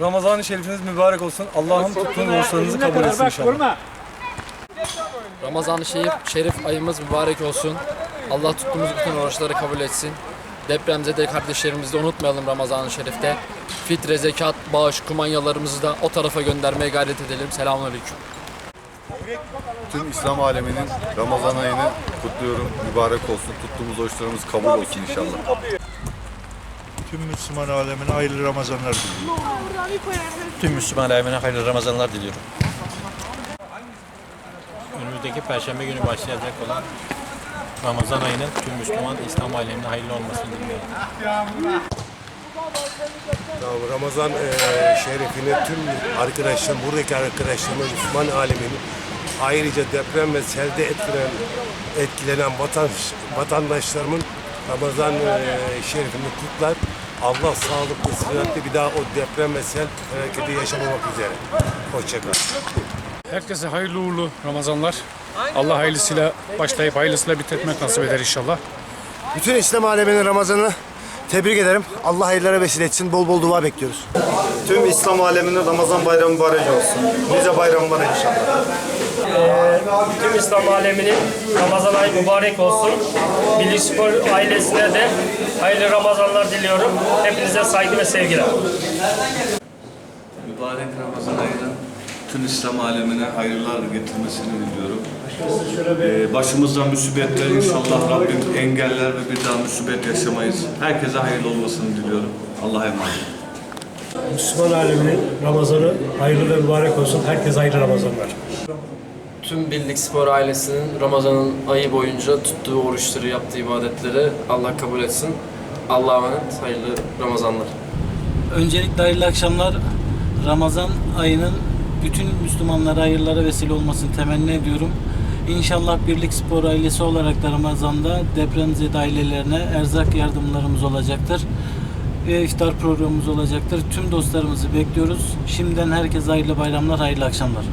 Ramazan-ı Şerifiniz mübarek olsun. Allah'ın tuttuğunuz oruçlarınızı kabul etsin inşallah. Ramazan-ı Şerif, Şerif ayımız mübarek olsun. Allah tuttuğumuz bütün oruçları kabul etsin. Depremzede kardeşlerimizi de unutmayalım Ramazan-ı Şerif'te. Fitre, zekat, bağış, kumanyalarımızı da o tarafa göndermeye gayret edelim. Selamünaleyküm. Tüm İslam aleminin Ramazan ayını kutluyorum. Mübarek olsun. Tuttuğumuz oruçlarımız kabul olsun inşallah. Tüm Müslüman alemine hayırlı Ramazanlar diliyorum. Tüm Müslüman alemine hayırlı Ramazanlar diliyorum. Önümüzdeki Perşembe günü başlayacak olan Ramazan ayının tüm Müslüman İslam alemine hayırlı olmasını diliyorum. Ya Ramazan eee şerifini tüm arkadaşlarım, buradaki arkadaşlarımın, Müslüman aleminin ayrıca deprem ve selde etkilenen, etkilenen vatan, vatandaşlarımın Ramazan eee şerifini kutlar. Allah sağlıklı, sıhhatli bir daha o deprem ve sel felaketi yaşamamak üzere. Hoşçakalın. Herkese hayırlı uğurlu Ramazanlar. Allah hayırlısıyla başlayıp hayırlısıyla bitirmek nasip eder inşallah. Bütün İslam aleminin Ramazan'ını tebrik ederim. Allah hayırlara vesile etsin. Bol bol dua bekliyoruz. Tüm İslam aleminin Ramazan bayramı mübarek olsun. Nice bayramlar inşallah. Tüm İslam aleminin Ramazan ayı mübarek olsun. Birlik Spor ailesine de hayırlı Ramazanlar diliyorum. Hepinize saygı ve sevgiler. Mübarek Ramazan ayının tüm İslam alemine hayırlar getirmesini diliyorum. Ee, başımızdan musibetler inşallah Rabbim engeller ve bir daha musibet yaşamayız. Herkese hayırlı olmasını diliyorum. Allah'a emanet. Müslüman aleminin Ramazanı hayırlı ve mübarek olsun. Herkese hayırlı Ramazanlar. Tüm Birlik Spor ailesinin Ramazan'ın ayı boyunca tuttuğu oruçları, yaptığı ibadetleri Allah kabul etsin. Allah'a emanet, hayırlı Ramazanlar. Öncelikle hayırlı akşamlar. Ramazan ayının bütün Müslümanlara hayırlara vesile olmasını temenni ediyorum. İnşallah Birlik Spor ailesi olarak da Ramazan'da depremzede ailelerine erzak yardımlarımız olacaktır. Ve iftar programımız olacaktır. Tüm dostlarımızı bekliyoruz. Şimdiden herkese hayırlı bayramlar, hayırlı akşamlar.